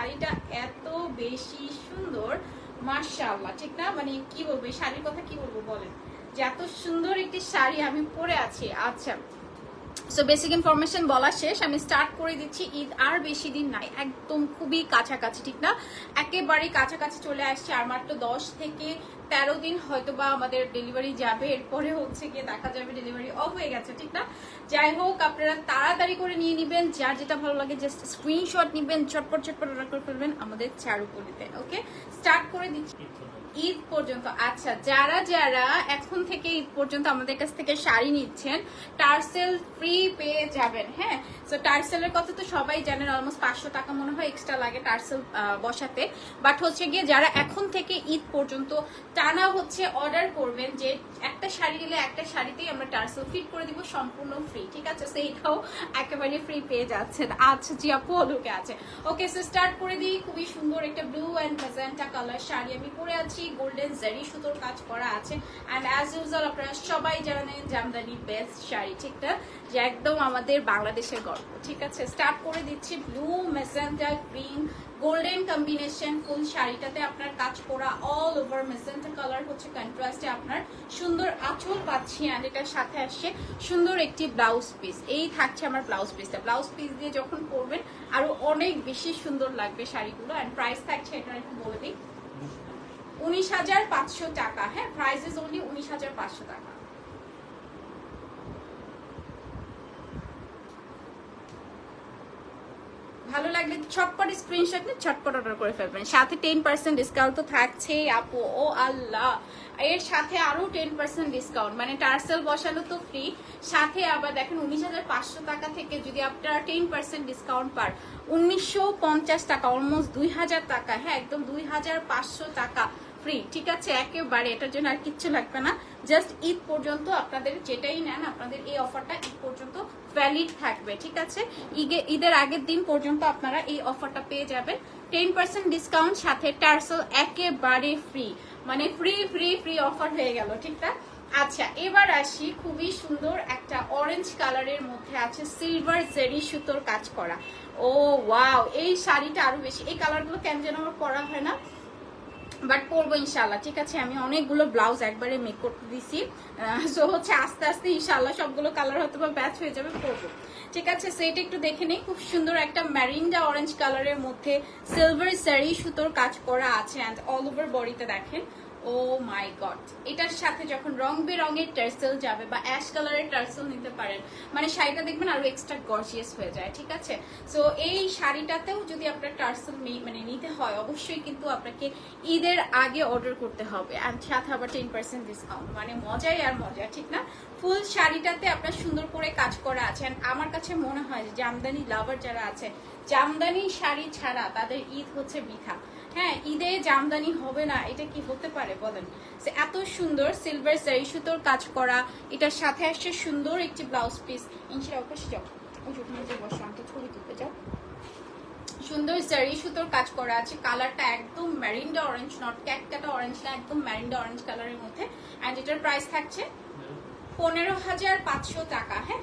শাড়িটা এত বেশি সুন্দর মার্শাল্লাহ ঠিক না? মানে কি বলব, এই শাড়ির কথা কি বলব বলেন? যে এত সুন্দর একটি শাড়ি আমি পরে আছি। আচ্ছা সো বেসিক ইনফরমেশন বলা শেষ, আমি স্টার্ট করে দিচ্ছি, ঈদ আর বেশি দিন নাই, একদম খুবই কাছাকাছি, ঠিক না? একেবারে কাছাকাছি চলে আসছে, আর মাত্র দশ থেকে তেরো দিন হয়তো বা আমাদের ডেলিভারি যাবে, এরপরে হচ্ছে গিয়ে দেখা যাবে ডেলিভারি অফ হয়ে গেছে, ঠিক না? যাই হোক, আপনারা তাড়াতাড়ি করে নিয়ে নেবেন, যার যেটা ভালো লাগে জাস্ট স্ক্রিনশট নেবেন, চটপট চটপট অর্ডার করে ফেলবেন, আমাদের চারুপলিতে ওকে স্টার্ট করে দিচ্ছি। ঈদ পর্যন্ত। আচ্ছা যারা যারা এখন থেকে ঈদ পর্যন্ত আমাদের কাছ থেকে শাড়ি নিচ্ছেন, টার্সেল ফ্রি পেয়ে যাবেন হ্যাঁ? তো টার্সেলের কথা তো সবাই জানেন অলমোস্ট পাঁচশো টাকা মনে হয় এক্সট্রা লাগে টার্সেল বসাতে। বাট হচ্ছে গিয়ে যারা এখন থেকে ঈদ পর্যন্ত টানা হচ্ছে অর্ডার করবেন যে একটা শাড়ি নিলে একটা শাড়িতেই আমরা টার্সেল ফিট করে দিব, সম্পূর্ণ ফ্রি ঠিক আছে? সেইটাও একেবারে ফ্রি পেয়ে যাচ্ছেন। আচ্ছা জি আপু ওলুকে আছে। ওকে সো স্টার্ট করে দিই। খুবই সুন্দর একটা blue and magenta colour sari আমি পরে আছি। গোল্ডেন জারি সুতোর কাজ করা আছে। অ্যান্ড অ্যাজ ইউজুয়াল আপনারা সবাই জানেন জামদানি বেস্ট শাড়ি, ঠিক না? যে একদম আমাদের বাংলাদেশের গর্ব, ঠিক আছে? স্টার্ট করে দিচ্ছি blue magenta green golden combination full শাড়িটাতে আপনার কাজ করা অল ওভার মেজেন্টা কালার হচ্ছে কন্ট্রাস্টে আপনার সুন্দর আঁচল পাচ্ছি অ্যান্ড এটার সাথে আসছে সুন্দর একটি ব্লাউজ পিস এই থাকছে আমার ব্লাউজ পিসটা ব্লাউজ পিস দিয়ে যখন পরবেন আরও অনেক বেশি সুন্দর লাগবে শাড়িগুলো। অ্যান্ড প্রাইস থাকছে এটা একটু বলে দিই উনিশ হাজার পাঁচশো টাকা। হ্যাঁ প্রাইস ইজ অনলি উনিশ হাজার পাঁচশো টাকা। ভালো লাগলে ছটপট স্ক্রিনশট নিয়ে ছটপট অর্ডার করে ফেলবেন। সাথে টেন পার্সেন্ট ডিসকাউন্ট তো থাকছেই, আপু। ও আল্লাহ। এর সাথে আরও টেন পার্সেন্ট ডিসকাউন্ট মানে টার্সেল বসালো তো ফ্রি সাথে আবার দেখেন উনিশ হাজার পাঁচশো টাকা থেকে যদি আপনারা টেন পার্সেন্ট ডিসকাউন্ট পার উনিশশো পঞ্চাশ টাকা অলমোস্ট দুই হাজার টাকা। হ্যাঁ একদম দুই হাজার পাঁচশো টাকা। ফ্রি ঠিক আছে? একেবারে এটার জন্য আর কিচ্ছু লাগবে না। জাস্ট ঈদ পর্যন্ত আপনাদের যেটাই নেন, আপনাদের এই অফারটা ঈদ পর্যন্ত ভ্যালিড থাকবে, ঠিক আছে? ঈদের আগের দিন পর্যন্ত আপনারা এই অফারটা পেয়ে যাবেন। টেন পার্সেন্ট ডিসকাউন্ট সাথে টার্সেল একেবারে ফ্রি মানে ফ্রি ফ্রি ফ্রি অফার হয়ে গেল, ঠিক না? আচ্ছা এবার আসি খুবই সুন্দর একটা অরেঞ্জ কালারের মধ্যে আছে সিলভার জেরি সুতোর কাজ করা। ও ওয়াও এই শাড়িটা আরও বেশি, এই কালারগুলো কেন যেন আমার পরা হয় না? বাট পরবো ইনশাল্লাহ ঠিক আছে, আমি অনেকগুলো ব্লাউজ একবারে মেক করতে দিছি। সো হচ্ছে আস্তে আস্তে ইনশাল্লাহ সবগুলো কালার হয়তো বা ব্যাচ হয়ে যাবে, পরবো। ঠিক আছে সেটা একটু দেখে নেই। খুব সুন্দর একটা ম্যারিন্ডা অরেঞ্জ কালারের মধ্যে সিলভার স্যারি সুতোর কাজ করা আছে অ্যান্ড অল ওভার বডিতে দেখেন। ও মাই গড এটার সাথে যখন রং বেরঙের টার্সেল যাবে বা অ্যাশ কালারের টার্সেল নিতে পারেন মানে শাড়িটা দেখবেন আরও এক্সট্রা গর্জিয়াস হয়ে যায়, ঠিক আছে? সো এই শাড়িটাতেও যদি আপনার টার্সেল মানে নিতে হয়, অবশ্যই কিন্তু আপনাকে ঈদের আগে অর্ডার করতে হবে। অ্যান্ড সাথে আবার টেন পার্সেন্ট ডিসকাউন্ট মানে মজাই আর মজা, ঠিক না? ফুল শাড়িটাতে আপনার সুন্দর করে কাজ করা আছে। আমার কাছে মনে হয় যে জামদানি লাভার যারা আছে, জামদানি শাড়ি ছাড়া তাদের ঈদ হচ্ছে বৃথা। হ্যাঁ ঈদে জামদানি হবে না, এটা কি হতে পারে? বলেন। এত সুন্দর সিলভার সারি সুতোর কাজ করা, এটার সাথে আসছে সুন্দর একটি ব্লাউজ পিস ইনশাল্লাহ পাশে যাও। ওই ওখানে আমাকে ছবি তুলতে যাও। সুন্দর জারি সুতোর কাজ করা আছে। কালারটা একদম ম্যারিন্ডা অরেঞ্জ নট ক্যাটকাটা অরেঞ্জ না, একদম ম্যারিন্ডা অরেঞ্জ কালারের মধ্যে। অ্যান্ড এটার প্রাইস থাকছে পনেরো হাজার পাঁচশো টাকা হ্যাঁ?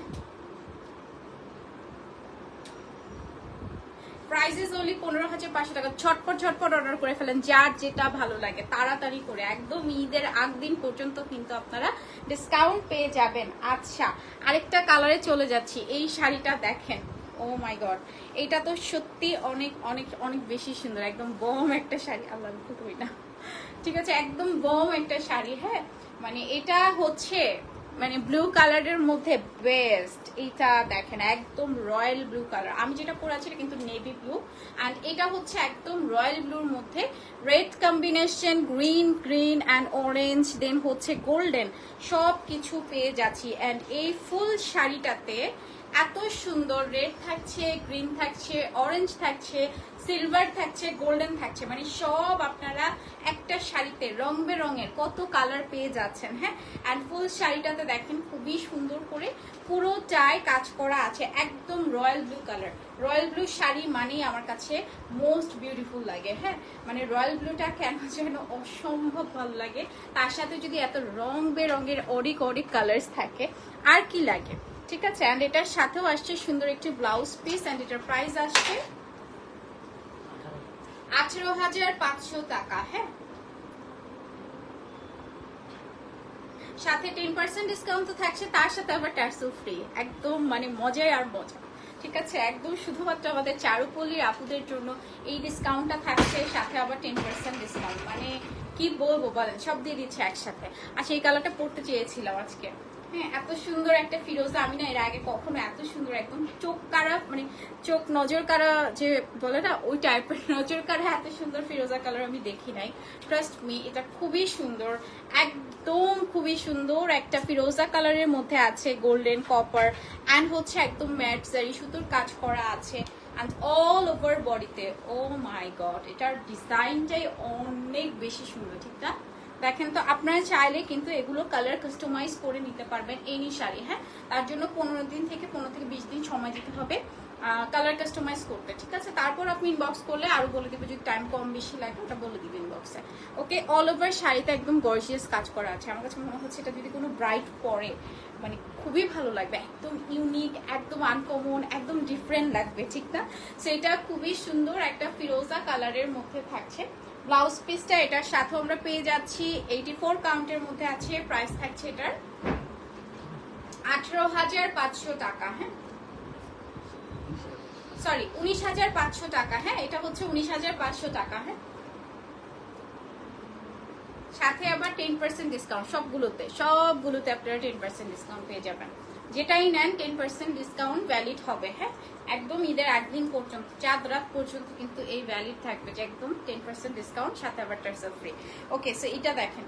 প্রাইসেস অনলি পনেরো হাজার পাঁচশো টাকা। ছটপট ছটপট অর্ডার করে ফেলেন, যার যেটা ভালো লাগে, তাড়াতাড়ি করে। একদম ঈদের আগ দিন পর্যন্ত কিন্তু আপনারা ডিসকাউন্ট পেয়ে যাবেন। আচ্ছা আরেকটা কালারে চলে যাচ্ছি। এই শাড়িটা দেখেন। ও মাই গড এটা তো সত্যি অনেক অনেক অনেক বেশি সুন্দর। একদম বম একটা শাড়ি। আল্লাহ ফুটবই না। ঠিক আছে, একদম বম একটা শাড়ি হ্যাঁ? মানে এটা হচ্ছে মানে ব্লু কালারের মধ্যে বেস্ট এটা দেখেন, একদম রয়্যাল ব্লু কালার আমি যেটা পরে আছি কিন্তু নেভি ব্লু অ্যান্ড এটা হচ্ছে একদম রয়্যাল ব্লুর মধ্যে red combination green green and orange then হচ্ছে গোল্ডেন সব কিছু পেয়ে যাচ্ছি। অ্যান্ড এই ফুল শাড়িটাতে এত সুন্দর রেড থাকছে গ্রিন থাকছে অরেঞ্জ থাকছে সিলভার থাকছে গোল্ডেন থাকছে। মানে সব আপনারা একটা শাড়িতে রং বেরঙের কত কালার পেয়ে যাচ্ছেন হ্যাঁ? অ্যান্ড ফুল শাড়িটাতে দেখেন খুবই সুন্দর করে পুরোটাই কাজ করা আছে, একদম royal blue colour royal blue sari মানেই আমার কাছে মোস্ট বিউটিফুল লাগে হ্যাঁ? মানে রয়্যাল ব্লুটা কেন যেন অসম্ভব ভালো লাগে। তার সাথে যদি এত রং বেরঙের অরিক অডিক কালার্স থাকে, আর কি লাগে? ঠিক আছে অ্যান্ড এটার সাথেও আসছে সুন্দর একটি ব্লাউজ পিস অ্যান্ড এটার প্রাইস আসছে আঠেরো হাজার পাঁচশো টাকা হ্যাঁ? সাথে টেন পার্সেন্ট ডিসকাউন্ট তো থাকছে, তার সাথে আবার ট্যাক্সও ফ্রি একদম মানে মজাই আর মজা। ঠিক আছে, একদম শুধুমাত্র আমাদের চারুপল্লীর আপুদের জন্য এই ডিসকাউন্টটা থাকছে, সাথে আবার টেন পার্সেন্ট ডিসকাউন্ট মানে কি বলব বলেন, সব দিয়ে দিচ্ছে একসাথে। আচ্ছা এই কালারটা পড়তে চেয়েছিলাম আজকে। হ্যাঁ এত সুন্দর একটা ফিরোজা, আমি না এর আগে কখনো এত সুন্দর একদম চোখ কারা মানে চোখ নজর কারা যে বলে না, ওই টাইপের নজর কারা এত সুন্দর ফিরোজা কালার আমি দেখি নাই। ট্রাস্ট মি এটা খুবই সুন্দর, একদম খুবই সুন্দর একটা ফিরোজা কালারের মধ্যে আছে গোল্ডেন কপার অ্যান্ড হচ্ছে একদম ম্যাট জারি সুতোর কাজ করা আছে অ্যান্ড অল ওভার বডিতে ও মাই গড এটার ডিজাইনটাই অনেক বেশি সুন্দর, ঠিক না? দেখেন তো, আপনারা চাইলে কিন্তু এগুলো কালার কাস্টমাইজ করে নিতে পারবেন এনি শাড়ি হ্যাঁ? তার জন্য পনেরো দিন থেকে পনেরো থেকে বিশ দিন সময় দিতে হবে কালার কাস্টমাইজ করতে, ঠিক আছে? তারপর আপনি ইনবক্স করলে আরও বলে দিবে যদি টাইম কম বেশি লাগে, ওটা বলে দিবে ইনবক্সে ওকে অল ওভার শাড়িতে একদম গর্জিয়াস কাজ করা আছে। আমার কাছে মনে হচ্ছে এটা যদি কোনো ব্রাইট পরে মানে খুবই ভালো লাগবে, একদম ইউনিক একদম আনকমন একদম ডিফারেন্ট লাগবে, ঠিক না? সেটা খুবই সুন্দর একটা ফিরোজা কালারের মধ্যে থাকছে। ব্লাউজ পিসটা এটার সাথে আমরা পেয়ে যাচ্ছি। এইটি ফোর কাউন্টের মধ্যে আছে প্রাইস থাকছে এটার আঠারো হাজার পাঁচশো টাকা হ্যাঁ? সরি উনিশ হাজার পাঁচশো টাকা হ্যাঁ? এটা হচ্ছে উনিশ হাজার পাঁচশো টাকা হ্যাঁ? সাথে আবার টেন পার্সেন্ট ডিসকাউন্ট সবগুলোতে সবগুলোতে আপনারা টেন পার্সেন্ট ডিসকাউন্ট পেয়ে যাবেন। যেটাই নেন টেন পার্সেন্ট ডিসকাউন্ট ভ্যালিড হবে হ্যাঁ? একদম ঈদের একদিন পর্যন্ত, চাঁদ রাত পর্যন্ত কিন্তু এই ভ্যালিড থাকবে যে একদম টেন পার্সেন্ট ডিসকাউন্ট সাথে আবার টার্সেল ফ্রি ওকে সো এটা দেখেন,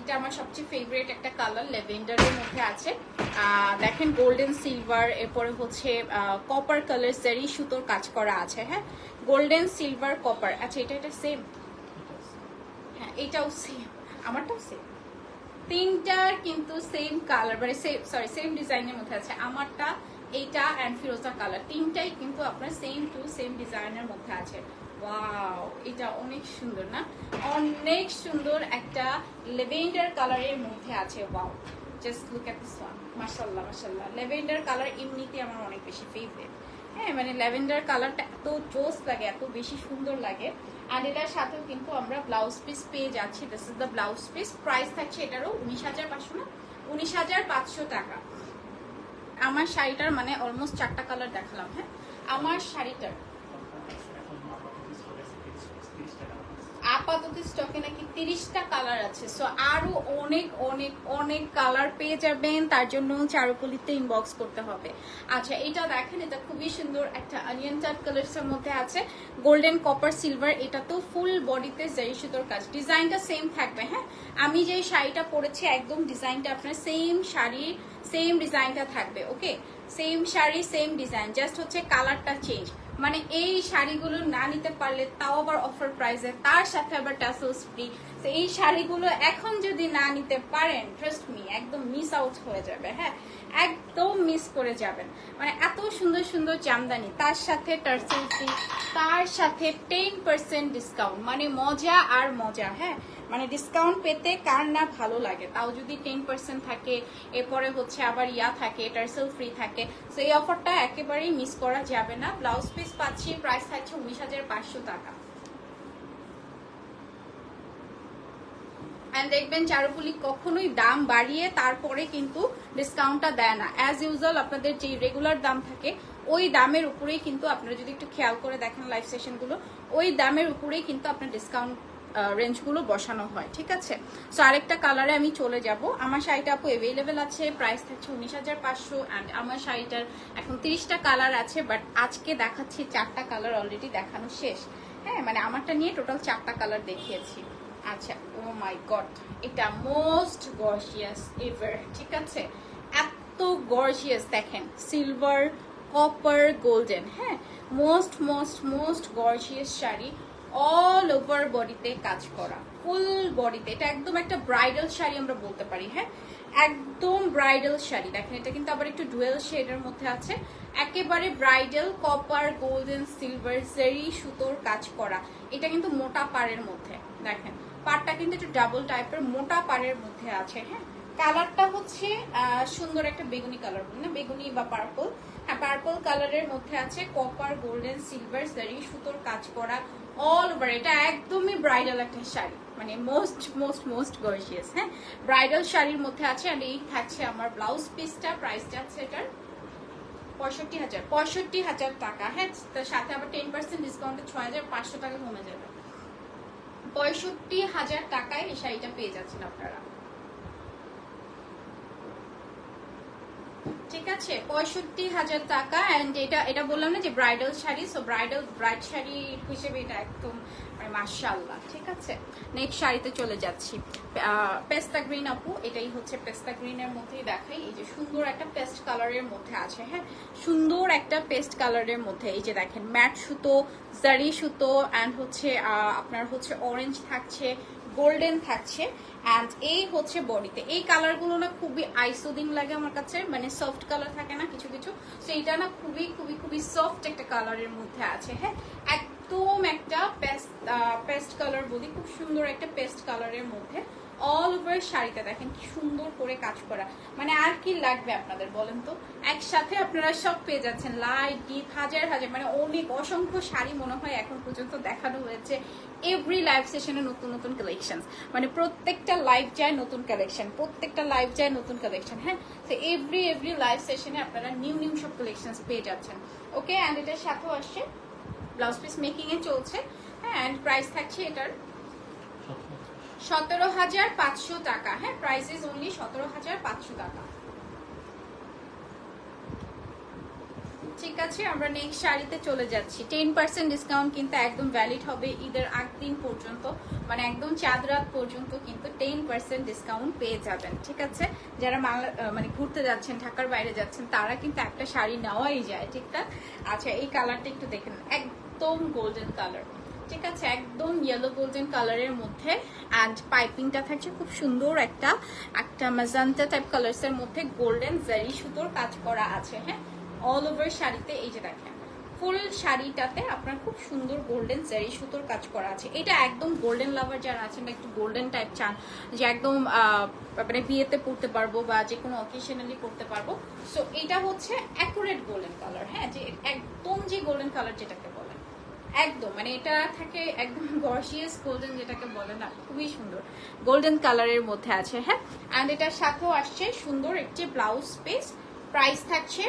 এটা আমার সবচেয়ে ফেভারিট একটা কালার লেভেন্ডারের মধ্যে আছে। দেখেন গোল্ডেন সিলভার এরপরে হচ্ছে কপার কালার জারি সুতোর কাজ করা আছে হ্যাঁ? গোল্ডেন সিলভার কপার আচ্ছা এটা এটা সেম হ্যাঁ এটাও সেম আমারটাও সেম তিনটার কিন্তু সেম কালার মানে সেম সরি সেম ডিজাইনের মধ্যে আছে। আমারটা এইটা অ্যান্ড ফিরোজা কালার তিনটাই কিন্তু আপনার সেম টু সেম ডিজাইনের মধ্যে আছে। ওয়াও এটা অনেক সুন্দর না? অনেক সুন্দর একটা লেভেন্ডার কালারের মধ্যে আছে। Wow just look at this one মাশাল্লাহ মাশাল্লাহ লেভেন্ডার কালার এমনিতে আমার অনেক বেশি ফেভারিট হ্যাঁ মানে ল্যাভেন্ডার কালারটা এত জোস লাগে, এত বেশি সুন্দর লাগে। আর এটার সাথেও কিন্তু আমরা ব্লাউজ পিস পেয়ে যাচ্ছি। This is the blouse piece price থাকছে এটারও উনিশ হাজার পাঁচশো না, উনিশ হাজার পাঁচশো টাকা। আমার শাড়িটার মানে অলমোস্ট চারটা কালার দেখালাম হ্যাঁ? আমার শাড়িটার আপাতত স্টকে নাকি তিরিশটা কালার আছে। সো আরও অনেক অনেক অনেক কালার পেয়ে যাবেন। তার জন্য চারুপলিতে ইনবক্স করতে হবে। আচ্ছা এটা দেখেন, এটা খুবই সুন্দর একটা অনিয়ন টাইপ কালার্স এর মধ্যে আছে। গোল্ডেন কপার সিলভার এটা তো ফুল বডিতে জারি সুতোর কাজ। ডিজাইনটা সেম থাকবে হ্যাঁ? আমি যে শাড়িটা পরেছি, একদম ডিজাইনটা আপনার সেম শাড়ি সেম ডিজাইনটা থাকবে okay same sari same design just হচ্ছে কালারটা চেঞ্জ মানে এই শাড়িগুলো না নিতে পারলে তাও আবার অফার প্রাইসে তার সাথে আবার টাসেলস ফ্রি তো এই শাড়িগুলো এখন যদি না নিতে পারেন ট্রাস্ট মি একদম মিস আউট হয়ে যাবে হ্যাঁ? একদম মিস করে যাবেন। মানে এত সুন্দর সুন্দর জামদানি, তার সাথে টার্সেল ফ্রি তার সাথে টেন পার্সেন্ট ডিসকাউন্ট মানে মজা আর মজা হ্যাঁ? মানে ডিসকাউন্ট পেতে কার না ভালো লাগে? তাও যদি টেন পার্সেন্ট থাকে, এরপরে হচ্ছে আবার ইয়া থাকে টার্সেল ফ্রি থাকে। তো এই অফারটা একেবারেই মিস করা যাবে না। ব্লাউজ পিস পাচ্ছি প্রাইস থাকছে উনিশ হাজার পাঁচশো টাকা। অ্যান্ড দেখবেন চারুপুলি কখনোই দাম বাড়িয়ে তারপরে কিন্তু ডিসকাউন্টটা দেয় না। অ্যাজ ইউজুয়াল আপনাদের যে রেগুলার দাম থাকে, ওই দামের উপরেই কিন্তু আপনারা যদি একটু খেয়াল করে দেখেন লাইভ সেশনগুলো ওই দামের উপরেই কিন্তু আপনার ডিসকাউন্ট রেঞ্জগুলো বসানো হয়, ঠিক আছে? সো আরেকটা কালারে আমি চলে যাব। আমার শাড়িটা আপু অ্যাভেলেবেল আছে প্রাইস থাকছে উনিশ হাজার পাঁচশো অ্যান্ড আমার শাড়িটার এখন তিরিশটা কালার আছে বাট আজকে দেখাচ্ছি চারটা কালার অলরেডি দেখানো শেষ। হ্যাঁ মানে আমারটা নিয়ে টোটাল চারটা কালার দেখিয়েছি। আচ্ছা ও মাই গড এটা মোস্ট গর্জিয়াস এভার ঠিক আছে? এত গর্জিয়াস দেখেন সিলভার কপার গোল্ডেন হ্যাঁ? Most most most gorgeous sari. All over বডিতে কাজ করা ফুল বডিতে এটা একদম একটা ব্রাইডাল শাড়ি আমরা বলতে পারি হ্যাঁ? একদম ব্রাইডাল শাড়ি। দেখেন, এটা কিন্তু আবার একটু ডুয়েল শেডের মধ্যে আছে। একেবারে bridal copper golden silver Jerry সুতোর কাজ করা। এটা কিন্তু মোটা পাড়ের মধ্যে, দেখেন। পাড়টা কিন্তু একটু ডাবল টাইপের মোটা পাড়ের মধ্যে আছে হ্যাঁ? কালারটা হচ্ছে সুন্দর একটা বেগুনি কালার না বেগুনি বা পার্পল হ্যাঁ পার্পল কালারের মধ্যে আছে কপার গোল্ডেন সিলভার জারি সুতোর কাজ করা। অল ওভার এটা একদমই ব্রাইডাল একটা শাড়ি। মানে মোস্ট মোস্ট মোস্ট গর্জিয়াস হ্যাঁ? ব্রাইডাল শাড়ির মধ্যে আছে আর এই থাকছে আমার ব্লাউজ পিসটা প্রাইসটা আছে এটার পঁয়ষট্টি হাজার। পঁয়ষট্টি হাজার টাকা হ্যাঁ? তার সাথে আবার টেন পার্সেন্ট ডিসকাউন্টে ছয় হাজার পাঁচশো টাকা কমে যাবে। পঁয়ষট্টি হাজার টাকায় এই শাড়িটা পেয়ে যাচ্ছেন আপনারা। ঠিক আছে? পঁয়ষট্টি হাজার টাকা অ্যান্ড এটা এটা বললাম না যে bridal sari so bridal bride sari হিসেবে এটা একদম মানে মার্শাল্লাহ ঠিক আছে? নেক্সট শাড়িতে চলে যাচ্ছি। পেস্তা গ্রিন আপু, এটাই হচ্ছে পেস্তা গ্রিনের মধ্যেই দেখাই। এই যে সুন্দর একটা পেস্ট কালারের মধ্যে আছে হ্যাঁ? সুন্দর একটা পেস্ট কালারের মধ্যে, এই যে দেখেন, ম্যাট সুতো, জারি সুতো অ্যান্ড হচ্ছে আপনার হচ্ছে অরেঞ্জ থাকছে গোল্ডেন থাকছে অ্যান্ড এই হচ্ছে বডিতে। এই কালারগুলো না খুবই আইসোদিং লাগে আমার কাছে মানে সফট কালার থাকে না কিছু কিছু। তো এইটা না খুবই খুবই খুবই সফট একটা কালারের মধ্যে আছে হ্যাঁ? একদম একটা পেস্ট পেস্ট কালার বলি, খুব সুন্দর একটা পেস্ট কালারের মধ্যে। অল ওভার শাড়িতে দেখেন, কি সুন্দর করে কাজ করা। মানে আর কি লাগবে আপনাদের বলেন তো? একসাথে আপনারা সব পেয়ে যাচ্ছেন লাইট ডিপ হাজার হাজার মানে অনেক অসংখ্য শাড়ি মনে হয় এখন পর্যন্ত দেখানো হয়েছে এভরি লাইভ সেশনে নতুন নতুন কালেকশন মানে প্রত্যেকটা লাইভ যায় নতুন কালেকশন প্রত্যেকটা লাইভ যায় নতুন কালেকশন হ্যাঁ? তো এভরি এভরি লাইভ সেশনে আপনারা নিউ নিউ সব কালেকশন পেয়ে যাচ্ছেন। ওকে অ্যান্ড এটার সাথেও আসছে ব্লাউজ পিস মেকিংয়ে চলছে হ্যাঁ? অ্যান্ড প্রাইস থাকছে এটার সতেরো হাজার পাঁচশো টাকা। হ্যাঁ প্রাইস ইজ অনলি সতেরো হাজার পাঁচশো টাকা। ঠিক আছে, আমরা নেক্সট শাড়িতে চলে যাচ্ছি। টেন পার্সেন্ট ডিসকাউন্ট কিন্তু একদম ভ্যালিড হবে ঈদের আগ দিন পর্যন্ত। মানে একদম চাঁদ রাত পর্যন্ত কিন্তু টেন পার্সেন্ট ডিসকাউন্ট পেয়ে যাবেন, ঠিক আছে? যারা মানে ঘুরতে যাচ্ছেন, ঢাকার বাইরে যাচ্ছেন, তারা কিন্তু একটা শাড়ি নেওয়াই যায় ঠিকঠাক আচ্ছা এই কালারটা একটু দেখেন একদম গোল্ডেন কালার ঠিক আছে, একদম ইয়েলো গোল্ডেন কালারের মধ্যে অ্যান্ড পাইপিংটা থাকছে খুব সুন্দর একটা একটা ম্যাজান্টা টাইপ কালার্স এর মধ্যে গোল্ডেন জারি সুতোর কাজ করা আছে হ্যাঁ? অল ওভার শাড়িতে এই যে দেখেন ফুল শাড়িটাতে আপনার খুব সুন্দর গোল্ডেন জারি সুতোর কাজ করা আছে। এটা একদম গোল্ডেন লাভার যারা আছেন একটু গোল্ডেন টাইপ চান, যে একদম মানে বিয়েতে পড়তে পারব বা যে কোনো অকেশনালি পড়তে পারব। সো এটা হচ্ছে অ্যাকুরেট গোল্ডেন কালার হ্যাঁ? যে একদম যে গোল্ডেন কালার যেটাকে একদম মানে এটা থাকে একদম গর্জিয়াস গোল্ডেন যেটাকে বলে না, খুবই সুন্দর। গোল্ডেন কালারের মধ্যে আছে হ্যাঁ? অ্যান্ড এটার সাথেও আসছে সুন্দর একটি ব্লাউজ পিস প্রাইস থাকছে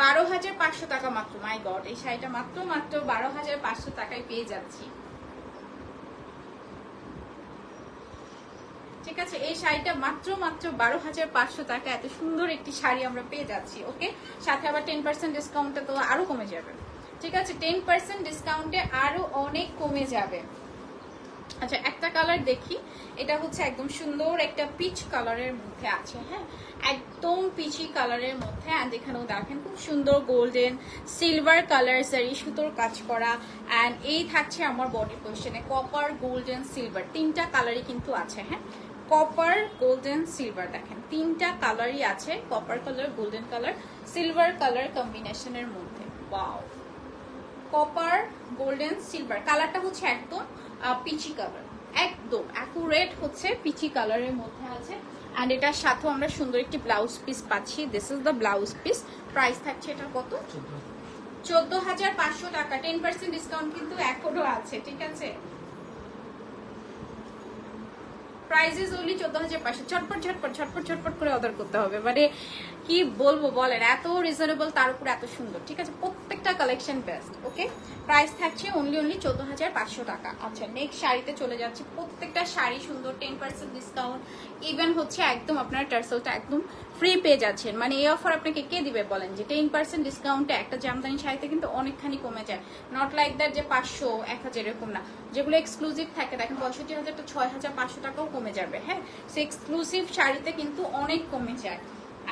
বারো হাজার পাঁচশো টাকা মাত্র মাই গড এই শাড়িটা মাত্র মাত্র বারো হাজার পাঁচশো টাকায় পেয়ে যাচ্ছি। ঠিক আছে, এই শাড়িটা মাত্র মাত্র বারো হাজার পাঁচশো টাকা এত সুন্দর একটি শাড়ি আমরা পেয়ে যাচ্ছি ওকে সাথে আবার টেন পার্সেন্ট ডিসকাউন্টটা তো আরও কমে যাবে। ঠিক আছে টেন পার্সেন্ট ডিসকাউন্টে আরও অনেক কমে যাবে। আচ্ছা একটা কালার দেখি। এটা হচ্ছে একদম সুন্দর একটা পিচ কালারের মধ্যে আছে হ্যাঁ? একদম পিচি কালারের মধ্যে। অ্যান্ড এখানেও দেখেন, খুব সুন্দর গোল্ডেন সিলভার কালার সারি সুতোর কাজ করা। অ্যান্ড এই থাকছে আমার বডি পোজিশনে কপার গোল্ডেন সিলভার তিনটা কালারই কিন্তু আছে হ্যাঁ? কপার গোল্ডেন সিলভার দেখেন। তিনটা কালারই আছে copper colour golden colour silver colour কম্বিনেশনের মধ্যে। ওয়াও কপার গোল্ডেন সিলভার কালারটা হচ্ছে একদম পিচি কালার একদম অ্যাকুরেট হচ্ছে পিচি কালারের মধ্যে আছে। অ্যান্ড এটার সাথেও আমরা সুন্দর একটি ব্লাউজ পিস পাচ্ছি। This is the blouse piece price থাকছে এটা কত? চোদ্দ হাজার। পাঁচশো টাকা। টেন পার্সেন্ট ডিসকাউন্ট কিন্তু এখনও আছে ঠিক আছে? প্রাইস ইজ ওনলি চোদ্দ হাজার পাঁচশো। ছটপট ছটপট ছটপট ছটপট করে অর্ডার করতে হবে। মানে কি বলব বলেন, এত রিজনেবল তার উপর এত সুন্দর, ঠিক আছে? প্রত্যেকটা কালেকশন বেস্ট ওকে প্রাইস থাকছে অনলি অনলি চোদ্দ হাজার পাঁচশো টাকা। আচ্ছা নেক্সট শাড়িতে চলে যাচ্ছে। প্রত্যেকটা শাড়ি সুন্দর টেন পার্সেন্ট ডিসকাউন্ট ইভেন হচ্ছে একদম আপনার টার্সেলটা একদম ফ্রি পেয়ে যাচ্ছেন। মানে এই অফার আপনাকে কে দিবে বলেন যে টেন পার্সেন্ট ডিসকাউন্টে একটা জামদানি শাড়িতে কিন্তু অনেকখানি কমে যায়। নট লাইক দ্যাট যে পাঁচশো, এক হাজার এরকম না। যেগুলো এক্সক্লুসিভ থাকে, দেখেন পঁয়ষট্টি হাজারটা ছয় হাজার পাঁচশো টাকাও কমে যাবে হ্যাঁ? সে এক্সক্লুসিভ শাড়িতে কিন্তু অনেক কমে যায়।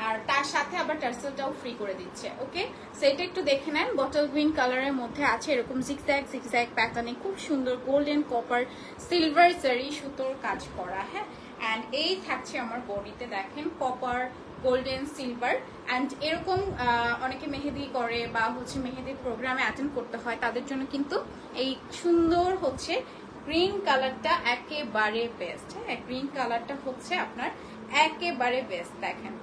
আর তার সাথে আবার টার্সেলটাও ফ্রি করে দিচ্ছে ওকে সেটা একটু দেখে নেন বটল গ্রিন কালারের মধ্যে আছে এরকম জিগজ্যাগ জিগজ্যাগ প্যাটার্নে খুব সুন্দর গোল্ডেন কপার সিলভার জারি সুতোর কাজ করা হ্যাঁ? অ্যান্ড এই থাকছে আমার বডিতে, দেখেন কপার গোল্ডেন সিলভার অ্যান্ড এরকম অনেকে মেহেদি করে বা হচ্ছে মেহেদির প্রোগ্রামে অ্যাটেন্ড করতে হয়, তাদের জন্য কিন্তু এই সুন্দর হচ্ছে গ্রিন কালারটা একেবারে বেস্ট হ্যাঁ? গ্রিন কালারটা হচ্ছে আপনার একেবারে বেস্ট দেখেন।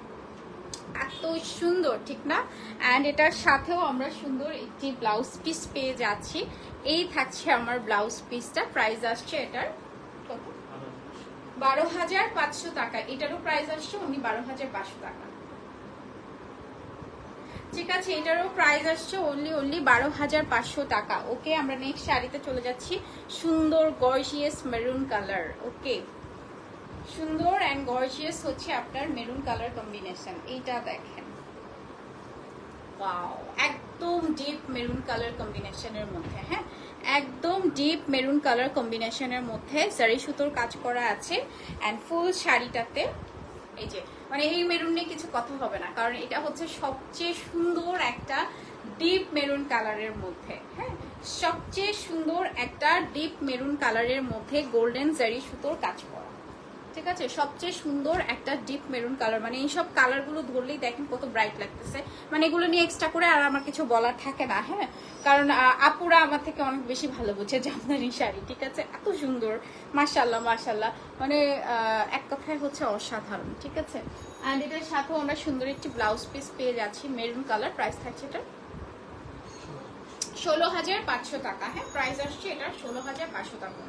এত সুন্দর, ঠিক না? অ্যান্ড এটার সাথেও আমরা সুন্দর একটি ব্লাউজ পিস পেয়ে যাচ্ছি। এই থাকছে আমার ব্লাউজ পিসটা প্রাইস আসছে এটার বারো হাজার পাঁচশো টাকা। এটারও প্রাইস আসছে উনি বারো হাজার পাঁচশো টাকা। ঠিক আছে, এটারও প্রাইস আসছে অনলি অনলি বারো হাজার পাঁচশো টাকা। ওকে আমরা নেক্সট শাড়িতে চলে যাচ্ছি। সুন্দর গর্জিয়াস মেরুন কালার ওকে সুন্দর অ্যান্ড গর্জিয়াস হচ্ছে আপনার মেরুন কালার কম্বিনেশন এইটা দেখেন। একদম ডিপ মেরুন কালার কম্বিনেশনের মধ্যে হ্যাঁ? একদম ডিপ মেরুন কালার কম্বিনেশনের মধ্যে সারি সুতোর কাজ করা আছে। অ্যান্ড ফুল শাড়িটাতে, এই যে মানে এই মেরুন নিয়ে কিছু কথা হবে না, কারণ এটা হচ্ছে সবচেয়ে সুন্দর একটা ডিপ মেরুন কালারের মধ্যে হ্যাঁ? সবচেয়ে সুন্দর একটা ডিপ মেরুন কালারের মধ্যে গোল্ডেন জারি সুতোর কাজ করা। ঠিক আছে? সবচেয়ে সুন্দর একটা ডিপ মেরুন কালার মানে এইসব কালারগুলো ধরলেই দেখেন কত ব্রাইট লাগতেছে। মানে এগুলো নিয়ে এক্সট্রা করে আর আমার কিছু বলার থাকে না হ্যাঁ? কারণ আপুরা আমার থেকে অনেক বেশি ভালো বুঝে জামদানি শাড়ি, ঠিক আছে? এত সুন্দর মাশাল্লাহ মাশাল্লাহ মানে এক কথায় হচ্ছে অসাধারণ, ঠিক আছে? অ্যান্ড এটার সাথেও আমরা সুন্দর একটি ব্লাউজ পিস পেয়ে যাচ্ছি মেরুন কালার প্রাইস থাকছে এটা ষোলো হাজার পাঁচশো টাকা হ্যাঁ? প্রাইস আসছে এটা ষোলো হাজার পাঁচশো টাকা।